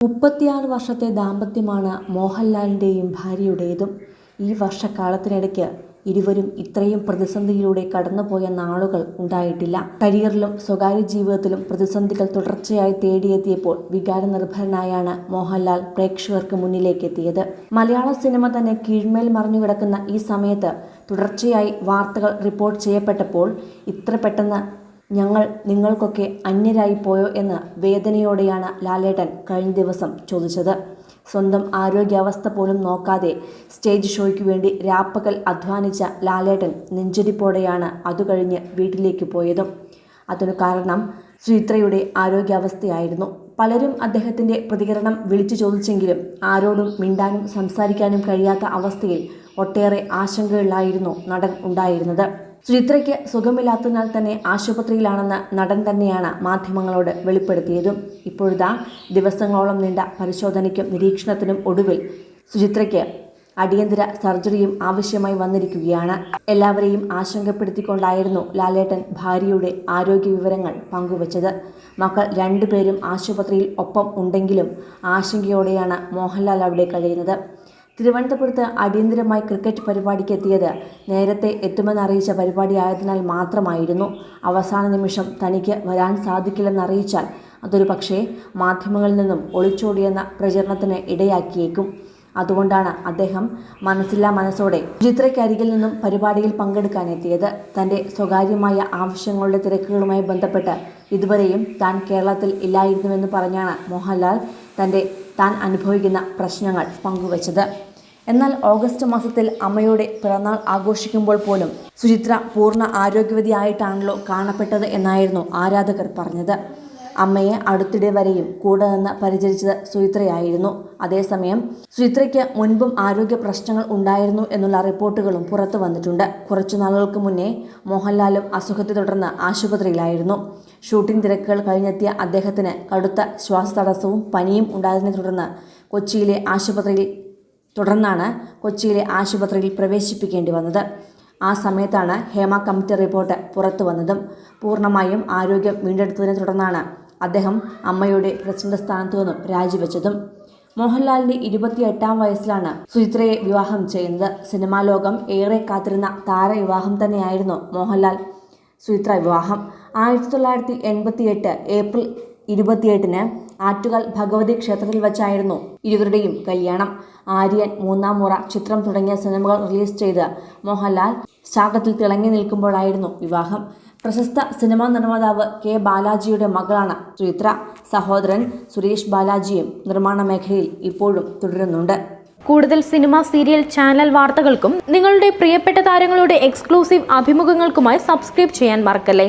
മുപ്പത്തിയാറ് വർഷത്തെ ദാമ്പത്യമാണ് മോഹൻലാലിന്റെയും ഭാര്യയുടേതും. ഈ വർഷക്കാലത്തിനിടയ്ക്ക് ഇരുവരും ഇത്രയും പ്രതിസന്ധിയിലൂടെ കടന്നുപോയ നാളുകൾ ഉണ്ടായിട്ടില്ല. കരിയറിലും സ്വകാര്യ ജീവിതത്തിലും പ്രതിസന്ധികൾ തുടർച്ചയായി തേടിയെത്തിയപ്പോൾ വികാരനിർഭരനായാണ് മോഹൻലാൽ പ്രേക്ഷകർക്ക് മുന്നിലേക്ക് എത്തിയത് മലയാള സിനിമ തന്നെ കീഴ്മേൽ മറിഞ്ഞുകിടക്കുന്ന ഈ സമയത്ത് തുടർച്ചയായി വാർത്തകൾ റിപ്പോർട്ട് ചെയ്യപ്പെട്ടപ്പോൾ ഇത്ര പെട്ടെന്ന് ഞങ്ങൾ നിങ്ങൾക്കൊക്കെ അന്യരായി പോയോ എന്ന് വേദനയോടെയാണ് ലാലേട്ടൻ കഴിഞ്ഞ ദിവസം ചോദിച്ചത്. സ്വന്തം ആരോഗ്യാവസ്ഥ പോലും നോക്കാതെ സ്റ്റേജ് ഷോയ്ക്ക് വേണ്ടി രാപ്പകൽ അധ്വാനിച്ച ലാലേട്ടൻ നെഞ്ചടിപ്പോടെയാണ് അതു കഴിഞ്ഞ് വീട്ടിലേക്ക് പോയതും. അതിനു കാരണം ശ്രീത്രയുടെ ആരോഗ്യാവസ്ഥയായിരുന്നു. പലരും അദ്ദേഹത്തിന്റെ പ്രതികരണം വിളിച്ചു ചോദിച്ചെങ്കിലും ആരോടും മിണ്ടാനും സംസാരിക്കാനും കഴിയാത്ത അവസ്ഥയിൽ ഒട്ടേറെ ആശങ്കകളിലായിരുന്നു നടൻ ഉണ്ടായിരുന്നത്. സുചിത്രയ്ക്ക് സുഖമില്ലാത്തതിനാൽ തന്നെ ആശുപത്രിയിലാണെന്ന് നടൻ തന്നെയാണ് മാധ്യമങ്ങളോട് വെളിപ്പെടുത്തിയതും. ഇപ്പോഴിതാ ദിവസങ്ങളോളം നീണ്ട പരിശോധനയ്ക്കും നിരീക്ഷണത്തിനും ഒടുവിൽ സുചിത്രയ്ക്ക് അടിയന്തര സർജറിയും ആവശ്യമായി വന്നിരിക്കുകയാണ്. എല്ലാവരെയും ആശങ്കപ്പെടുത്തിക്കൊണ്ടായിരുന്നു ലാലേട്ടൻ ഭാര്യയുടെ ആരോഗ്യ വിവരങ്ങൾ പങ്കുവച്ചത്. മക്കൾ രണ്ടുപേരും ആശുപത്രിയിൽ ഒപ്പം ഉണ്ടെങ്കിലും ആശങ്കയോടെയാണ് മോഹൻലാൽ അവിടെ കഴിയുന്നത്. തിരുവനന്തപുരത്ത് അടിയന്തരമായി ക്രിക്കറ്റ് പരിപാടിക്ക് എത്തിയത് നേരത്തെ എത്തുമെന്ന് അറിയിച്ച പരിപാടിയായതിനാൽ മാത്രമായിരുന്നു. അവസാന നിമിഷം തനിക്ക് വരാൻ സാധിക്കില്ലെന്നറിയിച്ചാൽ അതൊരു പക്ഷേ മാധ്യമങ്ങളിൽ നിന്നും ഒളിച്ചോടിയെന്ന പ്രചരണത്തിന് ഇടയാക്കിയേക്കും. അതുകൊണ്ടാണ് അദ്ദേഹം മനസ്സില്ലാ മനസ്സോടെ ചിത്രയ്ക്കരികിൽ നിന്നും പരിപാടിയിൽ പങ്കെടുക്കാൻ എത്തിയത്. തന്റെ സ്വകാര്യമായ ആവശ്യങ്ങളുടെ തിരക്കുകളുമായി ബന്ധപ്പെട്ട് ഇതുവരെയും താൻ കേരളത്തിൽ ഇല്ലായിരുന്നുവെന്ന് പറഞ്ഞാണ് മോഹൻലാൽ തന്റെ താൻ അനുഭവിക്കുന്ന പ്രശ്നങ്ങൾ പങ്കുവച്ചത്. എന്നാൽ ഓഗസ്റ്റ് മാസത്തിൽ അമ്മയുടെ പിറന്നാൾ ആഘോഷിക്കുമ്പോൾ പോലും സുചിത്ര പൂർണ ആരോഗ്യവതിയായിട്ടാണല്ലോ കാണപ്പെട്ടത് എന്നായിരുന്നു ആരാധകർ പറഞ്ഞത്. അമ്മയെ അടുത്തിടെ വരെയും കൂടെ നിന്ന് പരിചരിച്ചത് സുചിത്രയായിരുന്നു. അതേസമയം സുചിത്രയ്ക്ക് മുൻപും ആരോഗ്യ പ്രശ്നങ്ങൾ ഉണ്ടായിരുന്നു എന്നുള്ള റിപ്പോർട്ടുകളും പുറത്തു വന്നിട്ടുണ്ട്. കുറച്ചു നാളുകൾക്ക് മുന്നേ മോഹൻലാലും അസുഖത്തെ തുടർന്ന് ആശുപത്രിയിലായിരുന്നു. ഷൂട്ടിംഗ് തിരക്കുകൾ കഴിഞ്ഞെത്തിയ അദ്ദേഹത്തിന് കടുത്ത ശ്വാസതടസ്സവും പനിയും ഉണ്ടായതിനെ തുടർന്ന് കൊച്ചിയിലെ ആശുപത്രിയിൽ തുടർന്നാണ് കൊച്ചിയിലെ ആശുപത്രിയിൽ പ്രവേശിപ്പിക്കേണ്ടി വന്നത്. ആ സമയത്താണ് ഹേമ കമ്മിറ്റി റിപ്പോർട്ട് പുറത്തു വന്നതും പൂർണമായും ആരോഗ്യം വീണ്ടെടുത്തതിനെ തുടർന്നാണ് അദ്ദേഹം അമ്മയുടെ പ്രസിഡന്റ് സ്ഥാനത്തു നിന്നും രാജിവെച്ചതും. മോഹൻലാലിന്റെ ഇരുപത്തിയെട്ടാം വയസ്സിലാണ് സുചിത്രയെ വിവാഹം ചെയ്യുന്നത്. സിനിമാ ലോകം ഏറെ കാത്തിരുന്ന താരവിവാഹം തന്നെയായിരുന്നു മോഹൻലാൽ സുചിത്ര വിവാഹം. ആയിരത്തി തൊള്ളായിരത്തി എൺപത്തിയെട്ട് ഏപ്രിൽ ഇരുപത്തിയെട്ടിന് ആറ്റുകാൽ ഭഗവതി ക്ഷേത്രത്തിൽ വെച്ചായിരുന്നു ഇരുവരുടെയും കല്യാണം. ആര്യൻ മൂന്നാം മുറ ചിത്രം തുടങ്ങിയ സിനിമകൾ റിലീസ് ചെയ്ത് മോഹൻലാൽ സ്റ്റാർട്ടത്തിൽ തിളങ്ങി നിൽക്കുമ്പോഴായിരുന്നു വിവാഹം. പ്രശസ്ത സിനിമാ നിർമ്മാതാവ് കെ ബാലാജിയുടെ മകളാണ് ചിത്ര സഹോദരൻ സുരേഷ് ബാലാജിയും നിർമ്മാണ മേഖലയിൽ ഇപ്പോഴും തുടരുന്നുണ്ട്. കൂടുതൽ സിനിമ സീരിയൽ ചാനൽ വാർത്തകൾക്കും നിങ്ങളുടെ പ്രിയപ്പെട്ട താരങ്ങളുടെ എക്സ്ക്ലൂസീവ് അഭിമുഖങ്ങൾക്കുമായി സബ്സ്ക്രൈബ് ചെയ്യാൻ മറക്കല്ലേ?